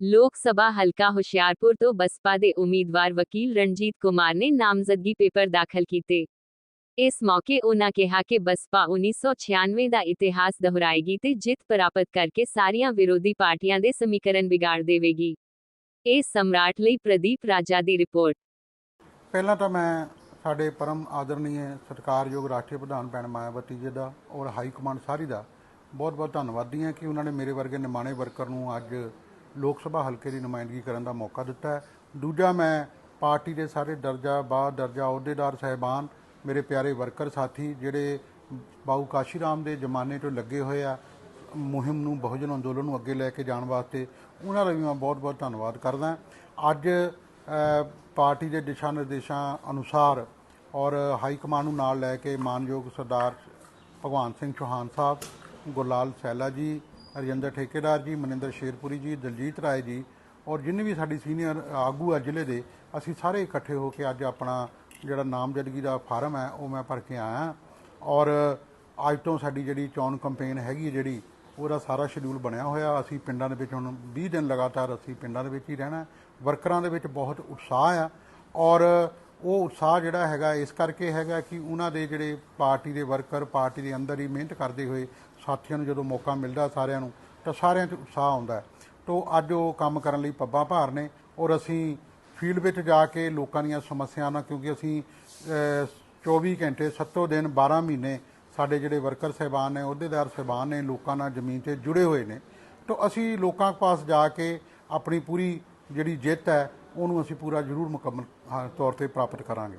ਲੋਕ ਸਭਾ ਹਲਕਾ ਹੁਸ਼ਿਆਰਪੁਰ ਤੋਂ ਬਸਪਾ ਦੇ ਉਮੀਦਵਾਰ ਵਕੀਲ ਰਣਜੀਤ ਕੁਮਾਰ ਨੇ ਨਾਮਜ਼ਦਗੀ ਪੇਪਰ ਦਾਖਲ ਕੀਤੇ। ਇਸ ਮੌਕੇ ਉਨ੍ਹਾਂ ਕਿਹਾ ਕਿ ਬਸਪਾ 1996 ਦਾ ਇਤਿਹਾਸ ਦੁਹਰਾਏਗੀ ਤੇ ਜਿੱਤ ਪ੍ਰਾਪਤ ਕਰਕੇ ਸਾਰੀਆਂ ਵਿਰੋਧੀ ਪਾਰਟੀਆਂ ਦੇ ਸਮੀਕਰਨ ਵਿਗਾੜ ਦੇਵੇਗੀ। ਇਹ ਸਮਰਾਟ ਲਈ ਪ੍ਰਦੀਪ ਰਾਜਾ ਦੀ ਰਿਪੋਰਟ। ਪਹਿਲਾਂ ਤਾਂ ਮੈਂ ਸਾਡੇ ਪਰਮ ਆਦਰਨੀय ਸਤਿਕਾਰਯੋਗ ਰਾਸ਼ਟਰੀ ਪ੍ਰਧਾਨ ਭੈਣ ਮਾਇਆਵਤੀ ਜੀ ਦਾ ਔਰ ਹਾਈ ਕਮਾਂਡ ਸਾਰੀ ਦਾ ਬਹੁਤ ਬਹੁਤ ਧੰਨਵਾਦੀ ਹਾਂ ਕਿ ਉਹਨਾਂ ਨੇ ਮੇਰੇ ਵਰਗੇ ਨਿਮਾਣੇ ਵਰਕਰ ਨੂੰ ਅੱਜ ਲੋਕ ਸਭਾ ਹਲਕੇ ਦੀ ਨੁਮਾਇੰਦਗੀ ਕਰਨ ਦਾ ਮੌਕਾ ਦਿੱਤਾ ਹੈ। ਦੂਜਾ, ਮੈਂ ਪਾਰਟੀ ਦੇ ਸਾਰੇ ਦਰਜਾ ਬਾਅਦ ਦਰਜਾ ਅਹੁਦੇਦਾਰ ਸਹਿਬਾਨ, ਮੇਰੇ ਪਿਆਰੇ ਵਰਕਰ ਸਾਥੀ, ਜਿਹੜੇ ਬਾਊ ਕਾਸ਼ੀਰਾਮ ਦੇ ਜ਼ਮਾਨੇ ਤੋਂ ਲੱਗੇ ਹੋਏ ਆ, ਮੁਹਿੰਮ ਨੂੰ, ਬਹੁਜਨ ਅੰਦੋਲਨ ਨੂੰ ਅੱਗੇ ਲੈ ਕੇ ਜਾਣ ਵਾਸਤੇ, ਉਹਨਾਂ ਦਾ ਵੀ ਮੈਂ ਬਹੁਤ-ਬਹੁਤ ਧੰਨਵਾਦ ਕਰਦਾ ਅੱਜ ਪਾਰਟੀ ਦੇ ਦਿਸ਼ਾ ਨਿਰਦੇਸ਼ਾਂ ਅਨੁਸਾਰ ਔਰ ਹਾਈ ਕਮਾਂਡ ਨੂੰ ਨਾਲ ਲੈ ਕੇ ਮਾਨਯੋਗ ਸਰਦਾਰ ਭਗਵਾਨ ਸਿੰਘ ਚੌਹਾਨ ਸਾਹਿਬ, ਗੁਰਲਾਲ ਸੈਲਾ ਜੀ ਰਜਿੰਦਰ ਠੇਕੇਦਾਰ ਜੀ, ਮਨਿੰਦਰ ਸ਼ੇਰਪੁਰੀ ਜੀ, ਦਲਜੀਤ ਰਾਏ ਜੀ ਔਰ ਜਿੰਨੇ ਵੀ ਸਾਡੀ ਸੀਨੀਅਰ ਆਗੂ ਆ ਜ਼ਿਲ੍ਹੇ ਦੇ, ਅਸੀਂ ਸਾਰੇ ਇਕੱਠੇ ਹੋ ਕੇ ਅੱਜ ਆਪਣਾ ਜਿਹੜਾ ਨਾਮਜ਼ਦਗੀ ਦਾ ਫਾਰਮ ਹੈ, ਉਹ ਮੈਂ ਭਰ ਕੇ ਆਇਆ। ਔਰ ਅੱਜ ਤੋਂ ਸਾਡੀ ਜਿਹੜੀ ਚੋਣ ਕੈਂਪੇਨ ਹੈਗੀ ਹੈ ਜਿਹੜੀ, ਉਹਦਾ ਸਾਰਾ ਸ਼ਡਿਊਲ ਬਣਿਆ ਹੋਇਆ। ਅਸੀਂ ਪਿੰਡਾਂ ਦੇ ਵਿੱਚ ਹੁਣ 20 ਦਿਨ ਲਗਾਤਾਰ ਅਸੀਂ ਪਿੰਡਾਂ ਦੇ ਵਿੱਚ ਹੀ ਰਹਿਣਾ ਵਰਕਰਾਂ ਦੇ ਵਿੱਚ ਬਹੁਤ ਉਤਸ਼ਾਹ ਆ। ਔਰ ਉਹ ਉਤਸ਼ਾਹ ਜਿਹੜਾ ਹੈਗਾ ਇਸ ਕਰਕੇ ਹੈਗਾ ਕਿ ਉਹਨਾਂ ਦੇ ਜਿਹੜੇ ਪਾਰਟੀ ਦੇ ਵਰਕਰ ਪਾਰਟੀ ਦੇ ਅੰਦਰ ਹੀ ਮਿਹਨਤ ਕਰਦੇ ਹੋਏ ਸਾਥੀਆਂ ਨੂੰ ਜਦੋਂ ਮੌਕਾ ਮਿਲਦਾ ਸਾਰਿਆਂ ਨੂੰ ਤਾਂ ਸਾਰਿਆਂ 'ਚ ਉਤਸ਼ਾਹ ਆਉਂਦਾ ਹੈ। ਅੱਜ ਉਹ ਕੰਮ ਕਰਨ ਲਈ ਪੱਬਾਂ ਭਾਰ ਨੇ ਔਰ ਅਸੀਂ ਫੀਲਡ ਵਿੱਚ ਜਾ ਕੇ ਲੋਕਾਂ ਦੀਆਂ ਸਮੱਸਿਆਵਾਂ ਕਿਉਂਕਿ ਅਸੀਂ ਅਹ, 24 ਘੰਟੇ 7 ਦਿਨ 12 ਮਹੀਨੇ ਸਾਡੇ ਜਿਹੜੇ ਵਰਕਰ ਸਹਿਬਾਨ ਨੇ ਅਹੁਦੇਦਾਰ ਸਹਿਬਾਨ ਨੇ ਲੋਕਾਂ ਨਾਲ ਜ਼ਮੀਨ ਤੇ ਜੁੜੇ ਹੋਏ ਨੇ ਤੋ ਅਸੀਂ ਲੋਕਾਂ ਪਾਸ ਜਾ ਕੇ ਆਪਣੀ ਪੂਰੀ ਜਿਹੜੀ ਜਿੱਤ ਹੈ ਉਹਨੂੰ ਅਸੀਂ ਪੂਰਾ ਜ਼ਰੂਰ ਮੁਕੰਮਲ ਹਾਂ, ਤੌਰ ਤੇ ਪ੍ਰਾਪਤ ਕਰਾਂਗੇ।